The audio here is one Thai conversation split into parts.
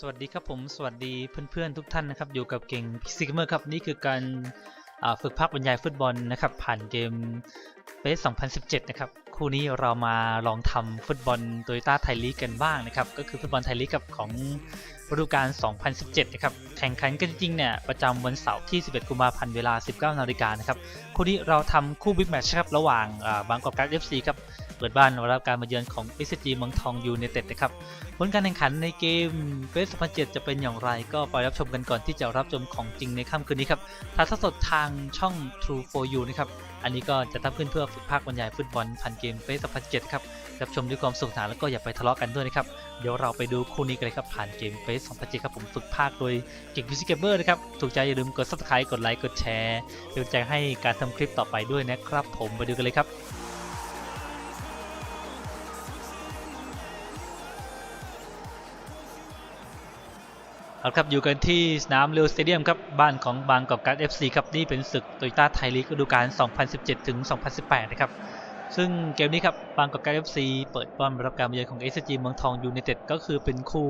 สวัสดีครับผมสวัสดีเพื่อนๆทุกท่านนะครับ อยู่กับเก่งพิซิกเมอร์ครับ นี่คือการฝึกภาคบรรยายฟุตบอลนะครับ ผ่านเกมเฟส2017 นะครับ คู่นี้เรามาลองทำฟุตบอลโตโยต้าไทยลีกกันบ้างนะครับ ก็คือฟุตบอลไทยลีกกับของฤดูกาล 2017 นะครับ แข่งขันกันจริงๆเนี่ย ประจำวันเสาร์ที่ 11 กุมภาพันธ์เวลา 19 นาฬิกานะครับ คู่นี้เราทำคู่บิ๊กแมตช์ครับ ระหว่างบางกอกการ์ด FC ครับ เปิดบ้านรับการมาเยือนของ s g เมืองทองยูไนเต็ดนะครับผลการแข่งขันในเกมเฟส2007 จะเป็นอย่างไร ก็ไปรับชมกันก่อนที่จะรับชมของจริงในค่ำคืนนี้ครับถ่ายทอดสดทางช่อง True for You นะครับ อันนี้ก็จะทำขึ้นเพื่อฝึกภาคบรรยายฟุตบอลผ่านเกมเฟส2007 ครับ รับชมด้วยความสนุขสนานแล้วก็อย่าไปทะเลาะกันด้วยนะครับ เดี๋ยวเราไปดูคู่นี้กันเลยครับผ่านเกมเฟส2007 ครับผมฝึกภาคโดยเก่งฟิสิเกเกอร์นะครับ ถูกใจอย่าลืมกด subscribe กดไลค์ กดแชร์เป็นกำลังใจให้การทำคลิปต่อไปด้วยนะครับ ผมไปดูกันเลยครับ เอาครับอยู่กันที่สนามเร l สเตเดียมครับบ้านของบางกอกการ์ด FC ครับนี่เป็นศึกโตโยต้าไทยลีกฤดูกาล 2017 ถึง 2018 นะครับ ซึ่งเกมนี้ครับบางกอกการ์ด FC เปิดบ้านรับการมาเยือนของ SCG เมืองทองยูไนเต็ดก็คือเป็นคู่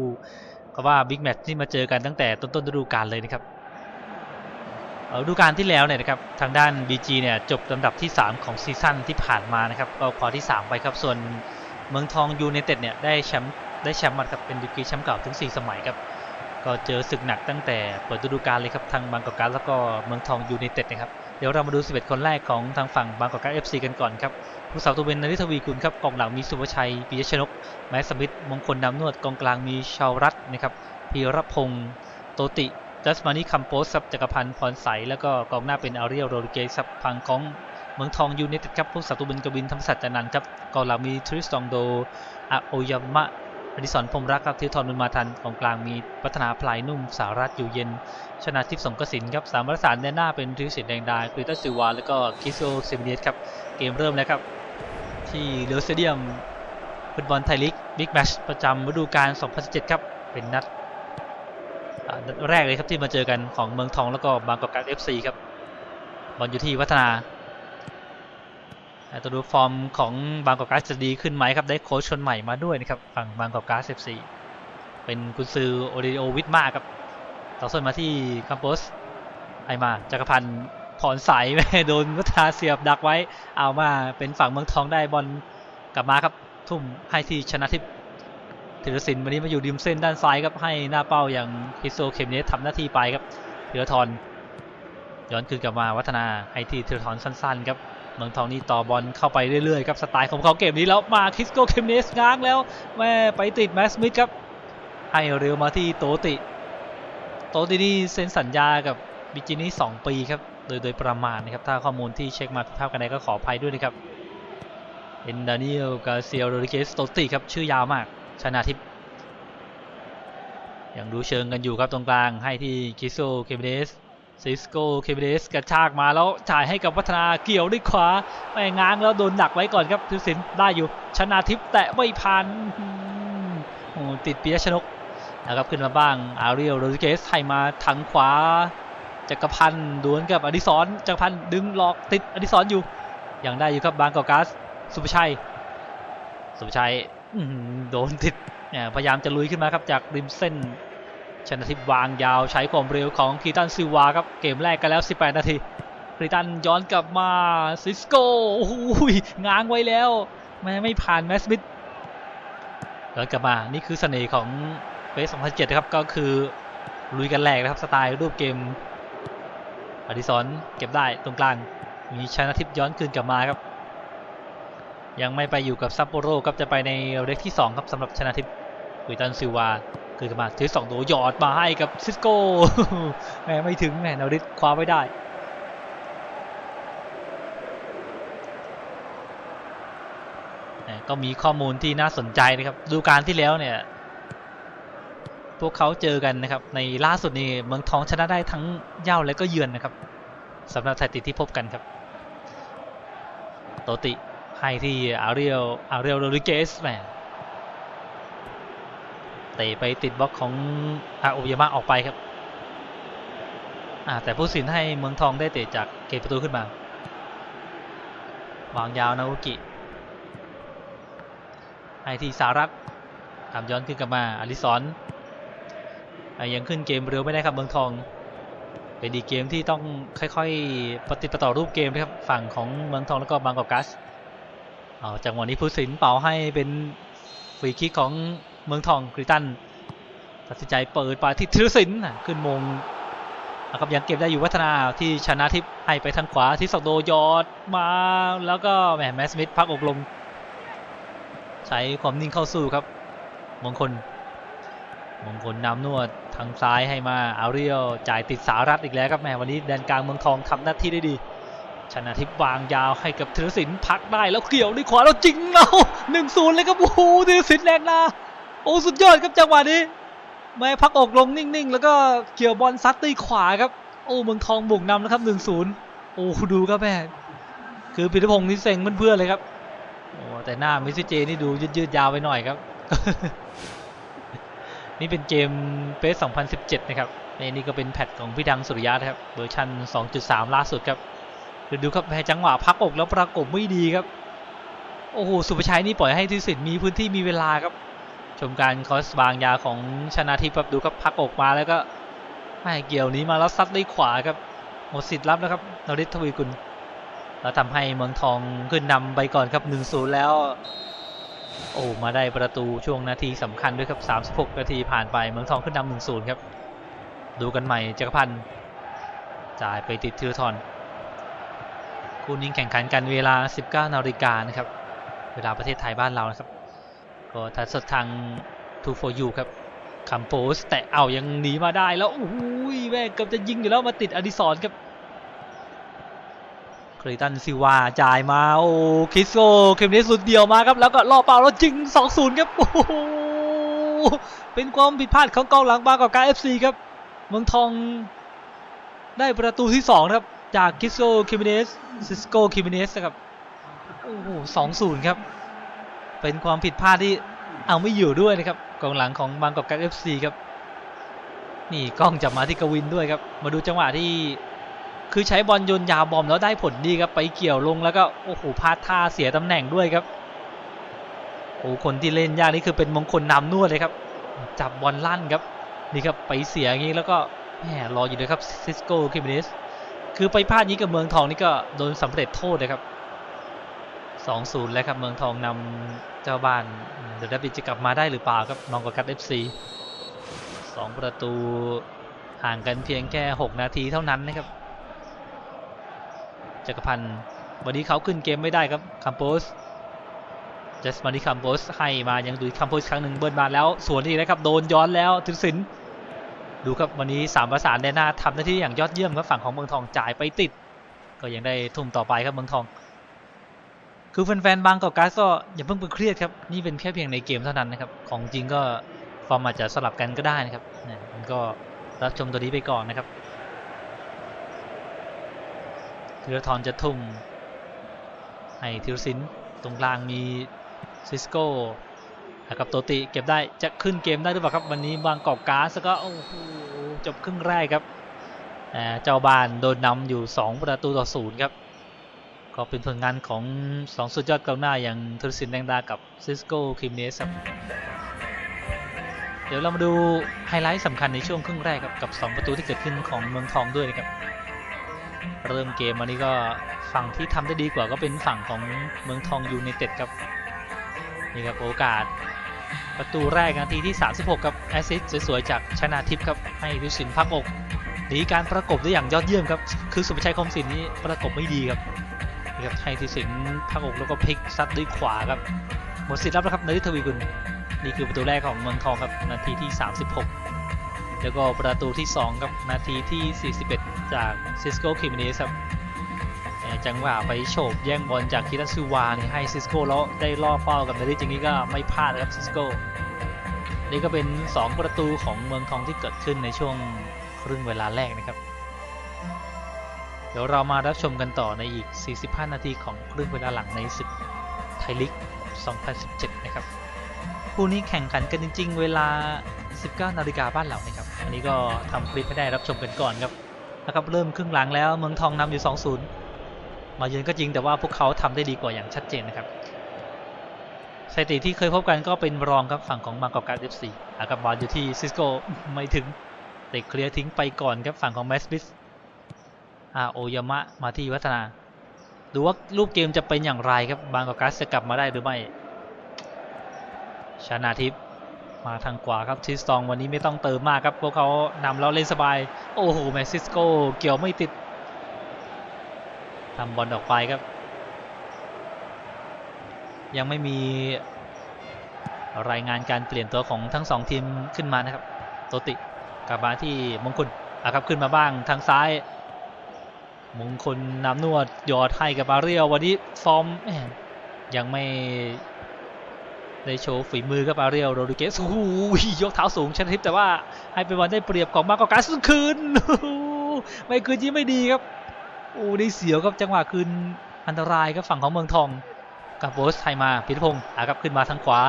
ก็ว่าบิ๊กแมตช์ที่มาเจอกันตั้งแต่ต้นๆฤดูกาลเลยนะครับฤดูกาลที่แล้วเนี่ยนะครับทางด้าน BG เนี่ยจบลำดับที่ 3 ของซีซั่นที่ผ่านมานะครับก็คว้าที่ 3 ไปครับส่วนเมืองทองยูไนเต็ดเนี่ยได้แชมป์ได้แชมป์มาครับเป็นดีกรีแชมป์เก่าถึง 4 สมัยครับ ก็เจอศึกหนักตั้งแต่เปิดฤดูกาลเลยครับทางบางกอกการแล้วก็เมืองทองยูไนเต็ดนะครับเดี๋ยวเรามาดู 11 คนแรกของทางฝั่งบางกอกการ์ด FC กันก่อนครับผู้สาวตัวเป็นนริทวีกุลครับกองหลังมีสุภชัยปิยชนกแมสมิธมงคลดำนวดกองกลางมีชาวรัตน์นะครับพีรพงศ์โตติจัสมานีคัมโปสครับจักรพันธ์พรใสแล้วก็กองหน้าเป็นอารียลโรดิเกสครับพังของเมืองทองยูไนเต็ดครับผู้สาวตัวเป็นกวินธรรมศักดิ์จันนันท์ครับกองหลังมีทริสตองโดอาโอยามะ อดิศรพรมรักครับทิวทรบุญมาทันของกลางมีพัฒนาพลายนุ่มสารัตอยู่เย็น ชนะทิพย์สงกสินครับสามประสานแนหน้าเป็นทิวสินแดงดาคริตัสซิวาแล้วก็คิโซเซมิเนสครับเกมเริ่มแล้วครับ ที่เลสเดียมฟุตบอลไทยลีกบิ๊กแมชประจำฤดูกาล 2017 ครับ เป็นนัดนัดแรกเลยครับที่มาเจอกันของเมืองทองแล้วก็บางกอกการ์ด FC ครับบอลอยู่ที่วัฒนา ตัวดูฟอร์มของบางกอกการ์ดจะดีขึ้นไหมครับ ได้โค้ชคนใหม่มาด้วยนะครับ ฝั่งบางกอกการ์ดเอฟซีเป็นกุนซือโอเดโอวิทมาครับ ต่อส่วนมาที่คัมโปสไอมาจักรพันธ์ถอนสายโดนวัฒนาเสียบดักไว้ เอามาเป็นฝั่งเมืองทองได้บอลกลับมาครับ ทุ่มให้ที่ชนะทิพย์ธีรศิลป์วันนี้มาอยู่ริมเส้นด้านซ้ายครับให้หน้าเป้าอย่างฮิโซเคมเนสทำหน้าที่ไปครับธีรทรย้อนคืนกลับมาวัฒนาให้ที่ธีรทรสั้น ๆ ครับ เมืองทองนี่ต่อบอลเข้าไปเรื่อยๆครับสไตล์ของเขาเกมนี้แล้วมาคิสโกเคมเนสง้างแล้วแม่ไปติดแมสมิธครับให้เร็วมาที่โตติ โตตินี่เซ็นสัญญากับบิจินี่2ปีครับโดยโดยประมาณนะครับถ้าข้อมูลที่เช็คมาผิดพลาดกันใดก็ขออภัยด้วยนะครับเอ็นดานิเอลกาเซียโรดิเกสโตติครับชื่อยาวมากชนะทิพย์ยังดูเชิงกันอยู่ครับตรงกลางให้ที่คิโซเคมเนส ซิสโก้เคเบเดสกระชากมาแล้วจ่ายให้กับวัฒนาเกี่ยวด้วยขวาไม่ง้างแล้วโดนดักไว้ก่อนครับทุสินได้อยู่ ชนะทิพแตะไม่ผ่านโอ้ติดปียชนกนะครับขึ้นมาบ้างอารียลโรดิเกสให้มาทางขวาจักรพันธ์ดวลกับอดิศรจักรพันธ์ดึงหลอกติดอดิศรอยู่ยังได้อยู่ครับบางกอกัสสุภชัย สุภชัยโดนติดพยายามจะลุยขึ้นมาครับจากริมเส้น ชนะทิพย์วางยาวใช้ความเร็วของคีตันซิวาครับเกมแรกกันแล้ว 18 นาทีคีตันย้อนกลับมาซิสโก้โอ้โหง้างไว้แล้วแม้ไม่ผ่านแมสมิธย้อนกลับมานี่คือเสน่ห์ของเฟส2007ครับก็คือลุยกันแรกนะครับสไตล์รูปเกมอดิศรเก็บได้ตรงกลางมีชนะทิพย์ย้อนคืนกลับมาครับ ยังไม่ไปอยู่กับซัปโปโรครับจะไปในเล็กที่ 2 ครับสำหรับชนะทิพย์คุยตันซิวา คืนมาถือสองตัวหยอดมาให้กับซิสโก้แหมไม่ถึงแหมนาริสคว้าไว้ได้ก็มีข้อมูลที่น่าสนใจนะครับดูการที่แล้วเนี่ย พวกเขาเจอกันนะครับ ในล่าสุดนี่เมืองทองชนะได้ทั้งเย่าและก็เยือนนะครับสำหรับสถิติที่พบกันครับ โตติให้ที่อารียลอารียลโรดิเกสแหม เตะไปติดบล็อกของอาโอยามะออกไปครับแต่ผู้สินให้เมืองทองได้เตะจากเกตประตูขึ้นมา วางยาวนาโอกิให้ที่สารักตทำย้อนขึ้นกลับมาอลิสอนอยังขึ้นเกมเร็วไม่ได้ครับเมืองทองเป็นดีเกมที่ต้องค่อยๆปฏิประต่อรูปเกมนะครับฝั่งของเมืองทองแล้วก็บางกอกกัสเอาจังหวะนี้ผู้สินเป่าให้เป็นฟรีคิกของ เมืองทองกริตันตัดสินใจเปิดไปที่ธีรศิลป์อะขึ้นมงนะครับยังเก็บได้อยู่วัฒนาที่ชนะทิพย์ให้ไปทางขวาที่สอกโดยอดมาแล้วก็แหมแมสมิธพักอกลมใช้ความนิ่งเข้าสู้ครับ มงคล มงคลนำนวดทางซ้ายให้มาอาเรียลจ่ายติดสารัตอีกแล้วครับแหมวันนี้แดนกลางเมืองทองทำหน้าที่ได้ดี ชนะทิพย์วางยาวให้กับธีรศิลป์พักได้แล้วเกี่ยวด้วยขวาแล้วจริงเอาหนึ่งศูนย์เลยครับโอ้โหธีรศิลป์แรงนะ โอ้สุดยอดครับจังหวะนี้ไม่พักอกลงนิ่งๆ แล้วก็เกี่ยวบอลซัดตีขวาครับ โอ้เมืองทองบุกนำนะครับหนึ่งศูนย์โอ้ดูครับแม่คือพิรพงศ์นี่เซ็งเพื่อนๆเลยครับโอ้แต่หน้ามิสซิเจนี่ดูยืดๆยาวไปหน่อยครับ นี่เป็นเกมเปส2017 นะครับนี่นี่ก็เป็นแพทของพี่ดังสุริยะนะครับเวอร์ชัน2.3 ล่าสุดครับคือดูครับแพ้จังหวะพักอกแล้วประกบไม่ดีครับ โอ้โหสุภชัยนี่ปล่อยให้ทิสิทธิ์มีพื้นที่มีเวลาครับ ชมการคอสบางยาของชนะทิพย์ครับดูครับพักอกมาแล้วก็ไม่เกี่ยวนี้มาแล้วซัดด้วยขวาครับหมดสิทธิ์รับแล้วครับนริศทวีกุลแล้วทำให้เมืองทองขึ้นนำไปก่อนครับ1-0แล้ว โอ้มาได้ประตูช่วงนาทีสำคัญด้วยครับ36นาทีผ่านไปเมืองทองขึ้นนำ1-0ครับ ดูกันใหม่จักรพันธ์จ่ายไปติดธีรทรคู่นี้แข่งขันกันเวลา 19นาฬิกานะครับ เวลาประเทศไทยบ้านเรานะครับ ก็ทัดสดทาง2 for you ครับคัมโพสแต่เอายังหนีมาได้แล้วโอ้ยแม่งเกือบจะยิงอยู่แล้วมาติดอดิศรครับคริตันซิวาจ่ายมาโอ้คิสโซเคมเนสสุดเดียวมาครับแล้วก็ล่อเป้าแล้วจิง 2-0 ครับโอ้โหเป็นความผิดพลาดของกองหลังบางกอกการ FC ครับเมืองทองได้ประตูที่2นะครับ จากคิสโซเคมเนสซิสโกเคมเนสนะครับโอ้โห2-0ครับ เป็นความผิดพลาดที่เอาไม่อยู่ด้วยนะครับกองหลังของบางกอกการ FC ครับนี่กล้องจับมาที่กวินด้วยครับ มาดูจังหวะที่คือใช้บอลโยนยาวบอมแล้วได้ผลดีครับไปเกี่ยวลงแล้วก็โอ้โหพลาดท่าเสียตำแหน่งด้วยครับโอ้คนที่เล่นยากนี่คือเป็นมงคลนำนวดเลยครับ จับบอลลั่นครับนี่ครับไปเสียอย่างนี้แล้วก็แหมรออยู่เลยครับซิสโก้คิมเนสคือไปพลาดนี้กับเมืองทองนี่ก็โดนสำเร็จโทษเลยครับ 2-0 แล้วครับเมืองทองนำเจ้าบ้านเดี๋ยวดับบิจะกลับมาได้หรือเปล่าครับนองกับกัตเอฟซีสองประตูห่างกันเพียงแค่ 6 นาทีเท่านั้นนะครับจักรพันธ์วันนี้เขาขึ้นเกมไม่ได้ครับคัมโพสจัสมานีคัมโพสให้มายังดูคัมโพสครั้งหนึ่งเบิร์นมาแล้วสวนอีกนะครับโดนย้อนแล้วถึงสินดูครับวันนี้สามประสานแดนหน้าทำหน้าที่อย่างยอดเยี่ยมครับฝั่งของเมืองทองจ่ายไปติด ก็ยังได้ทุ่มต่อไปครับเมืองทอง คือแฟนๆบางกอกการ์ดก็อย่าเพิ่งไปเครียดครับ นี่เป็นแค่เพียงในเกมเท่านั้นนะครับ ของจริงก็ฟอร์มอาจจะสลับกันก็ได้นะครับนี่ยมันก็รับชมตัวนี้ไปก่อนนะครับธีรทรจะทุ่มให้ธีรศิลป์ตรงกลางมีซิสโก้นะครับโตติเก็บได้จะขึ้นเกมได้หรือเปล่าครับ วันนี้บางกอกการ์สก็โอ้โหจบครึ่งแรกครับเจ้าบ้านโดนนำอยู่ 2 ประตูต่อศูนย์ครับ ก็เป็นผลงานของ2สุดยอดกองหน้าอย่างธีรศิลป์แดงดากับซิสโก้คิมเนสครับเดี๋ยวเรามาดูไฮไลท์สำคัญในช่วงครึ่งแรกครับกับ 2 ประตูที่เกิดขึ้นของเมืองทองด้วยนะครับเริ่มเกมวันนี้ก็ฝั่งที่ทำได้ดีกว่าก็เป็นฝั่งของเมืองทองยูไนเต็ดครับนี่ครับโอกาส ประตูแรกนาทีที่ 36 ครับแอสซิสต์สวยๆจากชนาทิพย์ครับให้วิสินพักอกหนีการประกบได้อย่างยอดเยี่ยมครับคือสุภชัยคมศิลป์นี้ประกบไม่ดีครับ นี่ครับให้ทิสินพักอกแล้วก็พลิกซัดด้วยขวาครับหมดสิทธิ์รับแล้วครับนฤทธวีกุลนี่คือประตูแรกของเมืองทองครับนาทีที่ 36 แล้วก็ประตูที่ 2 ครับนาทีที่ 41 จากซิสโก้คิมเนสครับจังหวะไปโฉบแย่งบอลจากคิรันซิวานี่ให้ซิสโก้แล้วได้ล่อเป้ากับนาริจริงนี้ก็ไม่พลาดนะครับซิสโก้นี่ก็เป็น 2 ประตูของเมืองทองที่เกิดขึ้นในช่วงครึ่งเวลาแรกนะครับ ดี๋ยวเรามารับชมกันต่อในอีก 45 นาทีของครึ่งเวลาหลังในศึกไทยลีก 2017 นะครับคู่นี้แข่งขันกันจริง ๆ เวลา 19 นาฬิกาบ้านเรานะครับ อันนี้ก็ทำคลิปให้ได้รับชมกันก่อนครับนะครับเริ่มครึ่งหลังแล้วเมืองทองนำอยู่ 2-0 มาเยือนก็จริงแต่ว่าพวกเขาทำได้ดีกว่าอย่างชัดเจนนะครับสถิติที่เคยพบกันก็เป็นรองครับฝั่งของบางกอกการ์ด FC อากับบอลอยู่ที่ซิสโก้ไม่ถึงเตะเคลียร์ทิ้งไปก่อนครับฝั่งของแมสบิส อาโอยามะมาที่วัฒนา ดูว่ารูปเกมจะเป็นอย่างไรครับ บางกอกัสจะกลับมาได้หรือไม่ ชนาทิพย์มาทางขวาครับทิสตองวันนี้ไม่ต้องเติมมากครับ พวกเขานำแล้วเล่นสบาย โอ้โหแมสซิสโกเกี่ยวไม่ติดทำบอลออกไปครับ ยังไม่มีรายงานการเปลี่ยนตัวของทั้งสองทีมขึ้นมานะครับ โตติกลับมาที่มงคลอะครับขึ้นมาบ้างทางซ้าย มงคลนำนวดยอดให้กับอาเรียววันนี้ฟอร์มยังไม่ได้โชว์ฝีมือกับอาเรียวโรดริเกสโอ้โหยกเท้าสูงชนทิพแต่ว่าให้เป็นวันได้เปรียบของมากกว่าการซึ่งคืนไม่คืนที่ไม่ดีครับโอ้ได้เสียวครับจังหวะคืนอันตรายครับฝั่งของเมืองทองกับโบสไทยมาพิทพงศ์อะครับขึ้นมาทางขวา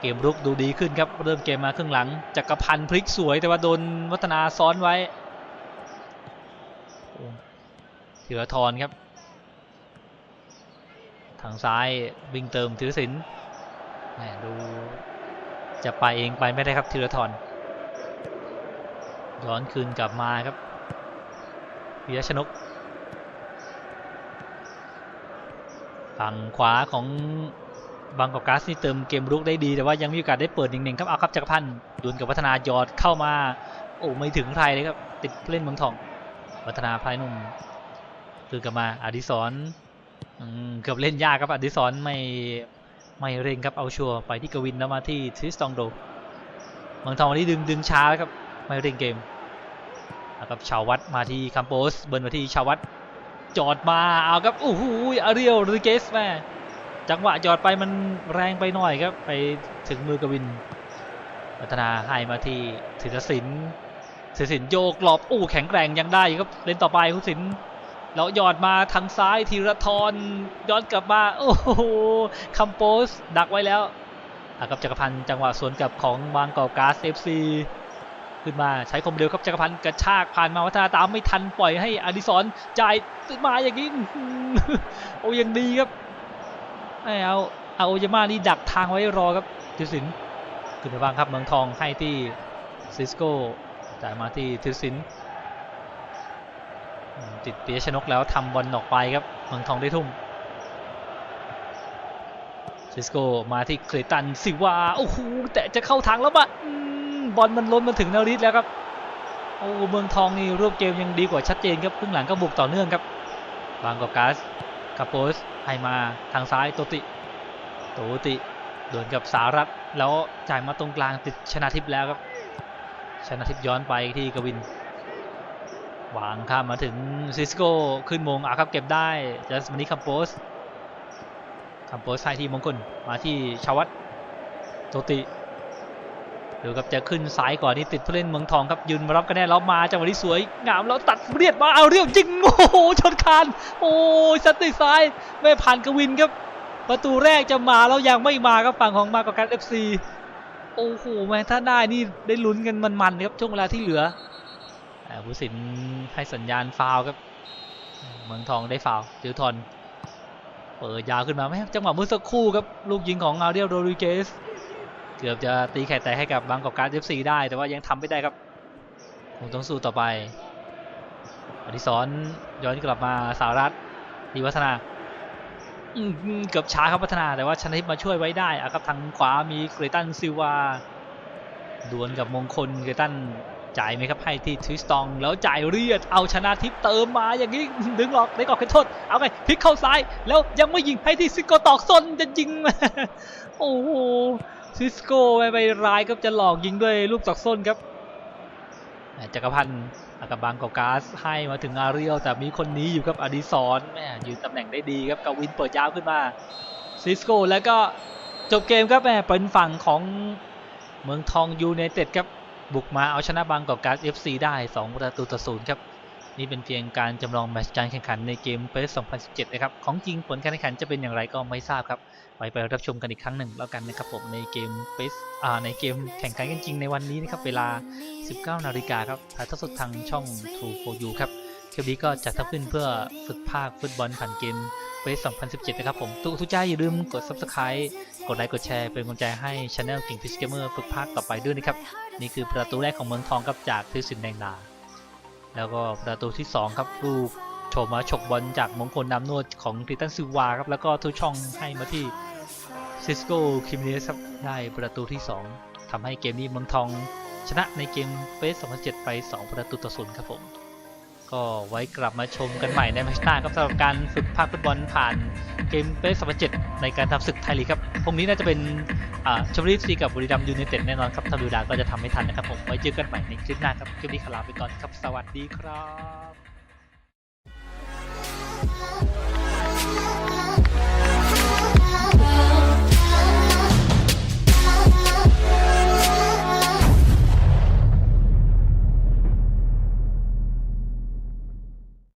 เกมรุกดูดีขึ้นครับเริ่มเกมมาครึ่งหลังจักรพันธ์พลิกสวยแต่ว่าโดนวัฒนาซ้อนไว้ ธีรทรครับ ทางซ้ายวิ่งเติมธีรศิลป์แหมดูจะไปเองไปไม่ได้ครับธีรทรย้อนคืนกลับมาครับพิยชนก ฝั่งขวาของบางกอกกัสนี่เติมเกมรุกได้ดี แต่ว่ายังมีโอกาสได้เปิดหนึ่งๆครับเอาครับจักรพันธ์ดวลกับวัฒนายอดเข้ามา โอ้ไม่ถึงใครเลยครับ ติดเล่นเมืองทอง วัฒนาพลายนุ่ม คือกลับมาอดิศรอืมเกือบเล่นยากครับอดิศรไม่ไม่เร่งครับเอาชัวร์ไปที่กวินแล้วมาที่ทริสตองโดเมืองทองวันนี้ดึงดึงช้าครับไม่เร่งเกมแล้วครับชาววัดมาที่คัมโปสเบิร์นมาที่ชาววัดจอดมาเอาครับโอ้โหอาเรียลรูเกสแม่จังหวะจอดไปมันแรงไปหน่อยครับ ไปถึงมือกวินพัฒนาให้มาที่ศิลศิลป์ศิลศิลป์โยกหลบโอ้แข็งแกร่งยังได้ครับเล่นต่อไปคุณศิลป์ แล้วหยอดมาทางซ้ายธีรทรย้อนกลับมาโอ้โหคัมโปสดักไว้แล้วกับจักรพันธ์จังหวะสวนกลับของบางกอกกาสเอฟซีขึ้นมาใช้ความเร็วครับจักรพันธ์กระชากผ่านมาวัฒนาตามไม่ทันปล่อยให้อดิศรจ่ายมาอย่างนี้อื้ออโอ้ยังดีครับไม่เอาเอาโอยาม่านี่ดักทางไว้รอครับทิสินขึ้นมาบ้างครับเมืองทองให้ที่ซิสโก้จ่ายมาที่ทิสิน ติดเปียชนกแล้วทำบอลออกไปครับเมืองทองได้ทุ่มซิสโก้มาที่เคลตันสิว่าโอ้โหแต่จะเข้าทางแล้วบะบอลมันล้นมาถึงนาริสแล้วครับโอ้เมืองทองนี่รูปเกมยังดีกว่าชัดเจนครับครึ่งหลังก็บุกต่อเนื่องครับบางกอกกัสคาโปสให้มาทางซ้ายโตติโตติโดวลกับสารัตแล้วจ่ายมาตรงกลางติดชนะทิพย์แล้วครับ ชนะทิพย์ย้อนไปที่กวิน วางข้ามมาถึงซิสโก้ขึ้นมงอาครับเก็บได้จัสมานิคัมโปสคัมโปสให้ที่มงคลมาที่ชาวัตโตติดูครับจะขึ้นซ้ายก่อนนี่ติดผู้เล่นเมืองทองครับยืนมารับคะแนนแล้วมาจังหวะนี้สวยงามแล้วตัดเรียดมาเอาเรียวจริงโอ้โหชนคานโอ้ยสัตติซ้ายไม่ผ่านกวินครับ ประตูแรกจะมาแล้วยังไม่มาครับฝั่งของมากกว่าการเอฟซีโอ้โหแม่ถ้าได้นี่ได้ลุ้นกันมันๆครับช่วงเวลาที่เหลือ ผู้สินให้สัญญาณฟาวครับ เมืองทองได้ฟาวจิวทอนเปิดยาวขึ้นมาไหมจังหวะเมื่อสักครู่ครับ ลูกยิงของอาเรียโรดริเกส เกือบจะตีไข่แตกให้กับบางกอกการเอฟซีได้ แต่ว่ายังทำไม่ได้ครับคงต้องสู้ต่อไปอดิศรย้อนกลับมาสารัตดีวัฒนาเกือบช้าครับพัฒนา แต่ว่าชนะทิพย์มาช่วยไว้ได้อะครับทางขวามีเกรตันซิลวาดวลกับมงคลเกรตัน จ่ายไหมครับให้ที่ทริสตองแล้วจ่ายเรียดเอาชนะทิพเติมมาอย่างนี้ดึงหลอกได้กอกเขตโทษเอาไงพลิกเข้าซ้ายแล้วยังไม่ยิงให้ที่ซิโกตอกซนจะยิงโอ้โหซิสโก้ไปไปร้ายครับจะหลอกยิงด้วยลูกตอกส้นครับจักรพันธ์อากับบางกอกกาสให้มาถึงอาเรียลแต่มีคนนี้อยู่ครับอดิศรแม่ยืนตำแหน่งได้ดีครับกวินเปิดยาวขึ้นมาซิสโก้แล้วก็จบเกมครับแม่เป็นฝั่งของเมืองทองยูไนเต็ดครับ บุกมาเอาชนะบางกอกกาส FC ได้ 2 ประตูต่อศูนย์ครับ นี่เป็นเพียงการจำลองแมตช์การแข่งขันในเกมเฟส2017 นะครับ ของจริงผลการแข่งขันจะเป็นอย่างไรก็ไม่ทราบครับ ไปไปรับชมกันอีกครั้งหนึ่งแล้วกันนะครับผมในเกมเฟสอ่าในเกมแข่งขันกันจริงในวันนี้นะครับเวลา 19 นาฬิกาครับถ่ายทอดสดทางช่อง True for You ครับ คลิปนี้ก็จัดทำขึ้นเพื่อฝึกภาคฟุตบอลผ่านเกมเฟส2017 นะครับผม ทุกทุกท่าอย่าลืมกด subscribe กดไลค์กดแชร์ เป็นกำลังใจให้ช anel กิ่งพิชเกมเมอร์ฝึกภาคต่อไปด้วยนะครับ นี่คือประตูแรกของเมืองทองครับจากทิสินแดงดา แล้วก็ประตูที่ 2 ครับลูกโฉมมาฉกบอลจากมงคลน้ำนวดของคริตันซิวาครับ แล้วก็ทุช่องให้มาที่ซิสโกคิมเนสครับได้ประตูที่ 2ทำให้เกมนี้เมืองทองชนะในเกมเฟส2007 ไป 2 ประตูต่อศูนย์ครับผม ก็ไว้กลับมาชมกันใหม่ในแมชหน้าครับสำหรับการฝึกภาคฟุตบอลผ่านเกมเฟสบายเจ็ดในการทำศึกไทยลีกครับพรุ่งนี้น่าจะเป็นชมบุรีซีกับบุรีรัมยูไนเต็ดแน่นอนครับถ้าดูดาก็จะทำให้ทันนะครับผมไว้เจอกันใหม่ในคลิปหน้าครับคลิปนี้ขอลาไปก่อนครับสวัสดีครับ